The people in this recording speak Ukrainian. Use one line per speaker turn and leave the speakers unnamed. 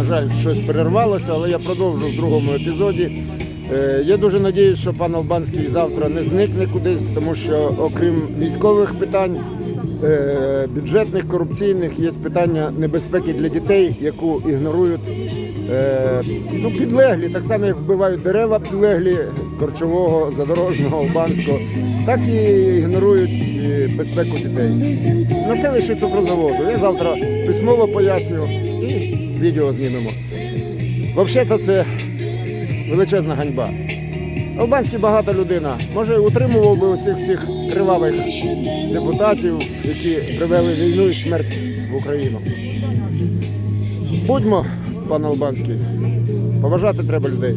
на жаль, щось перервалося, але я продовжу в другому епізоді. Е, Я дуже надіюсь, що пан Албанський завтра не зникне кудись, тому що окрім військових питань, е, бюджетних, корупційних, є питання небезпеки для дітей, яку ігнорують е, ну, підлеглі, так само як вбивають дерева підлеглі Корчового, Задорожного, Албанського, так і ігнорують е, безпеку дітей. На селищі цукрозаводу. Я завтра письмово поясню і відео знімемо. Взагалі-то це величезна ганьба. Албанський багата людина. Може, утримував би оцих всіх кривавих депутатів, які привели війну і смерть в Україну. Будьмо, пан Албанський. Поважати треба людей.